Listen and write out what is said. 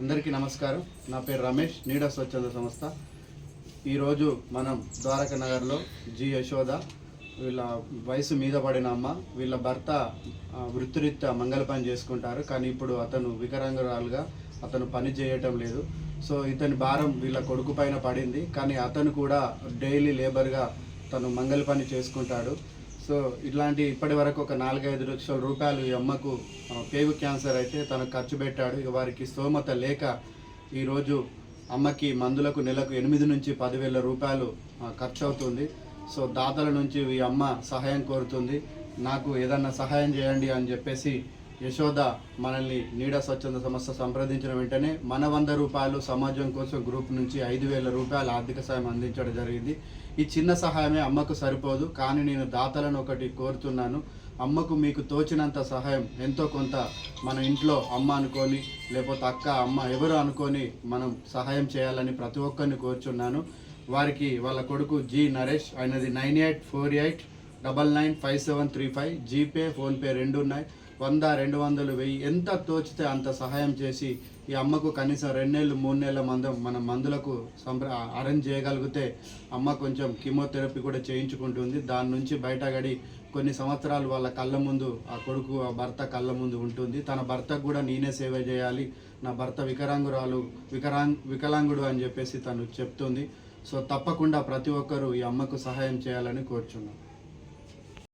అందరికీ నమస్కారం. నా పేరు రమేష్ నీడ స్వచ్ఛంద సంస్థ. ఈరోజు మనం ద్వారక నగర్లో జి యశోద వీళ్ళ వయసు మీద పడిన అమ్మ వీళ్ళ భర్త వృత్తిరీత్యా మంగళ పని చేసుకుంటారు. కానీ ఇప్పుడు అతను వికరాంగురాలుగా అతను పని చేయటం లేదు. సో ఇతని భారం వీళ్ళ కొడుకు పైన పడింది. కానీ అతను కూడా డైలీ లేబర్గా తను మంగళ పని చేసుకుంటాడు. సో ఇట్లాంటి ఇప్పటి వరకు ఒక నాలుగైదు లక్షల రూపాయలు ఈ అమ్మకు పేగు క్యాన్సర్ అయితే తను ఖర్చు పెట్టాడు. ఇక వారికి స్తోమత లేక ఈరోజు అమ్మకి మందులకు నెలకు ఎనిమిది నుంచి పదివేల రూపాయలు ఖర్చు అవుతుంది సో దాతల నుంచి ఈ అమ్మ సహాయం కోరుతుంది. నాకు ఏదన్నా సహాయం చేయండి అని చెప్పేసి యశోద మనల్ని నీడ స్వచ్ఛంద సంస్థ సంప్రదించిన వెంటనే మన వంద రూపాయలు సమాజం కోసం గ్రూప్ నుంచి ఐదు వేల రూపాయల ఆర్థిక సాయం అందించడం జరిగింది. ఈ చిన్న సహాయమే అమ్మకు సరిపోదు కానీ నేను దాతలను ఒకటి కోరుతున్నాను. అమ్మకు మీకు తోచినంత సహాయం ఎంతో కొంత మన ఇంట్లో అమ్మ అనుకొని లేకపోతే అక్క అమ్మ ఎవరు అనుకొని మనం సహాయం చేయాలని ప్రతి ఒక్కరిని కోరుచున్నాను. వారికి వాళ్ళ కొడుకు జి నరేష్ ఆయనది nine eight four eight double nine five seven three five GPay PhonePe రెండు ఉన్నాయి. వంద రెండు వందలు వెయ్యి ఎంత తోచితే అంత సహాయం చేసి ఈ అమ్మకు కనీసం రెండు నెలలు మూడు నెలల మందం మన మందులకు సంప్ర అరేంజ్ చేయగలిగితే అమ్మ కొంచెం కీమోథెరపీ కూడా చేయించుకుంటుంది. దాని నుంచి బయటగడి కొన్ని సంవత్సరాలు వాళ్ళ కళ్ళ ముందు ఆ కొడుకు ఆ భర్త కళ్ళ ముందు ఉంటుంది. తన భర్తకు కూడా నేనే సేవ చేయాలి. నా భర్త వికరాంగురాలు వికరాంగ్ వికలాంగుడు అని చెప్పేసి తను చెప్తుంది. సో తప్పకుండా ప్రతి ఒక్కరూ ఈ అమ్మకు సహాయం చేయాలని కోరుచున్నాను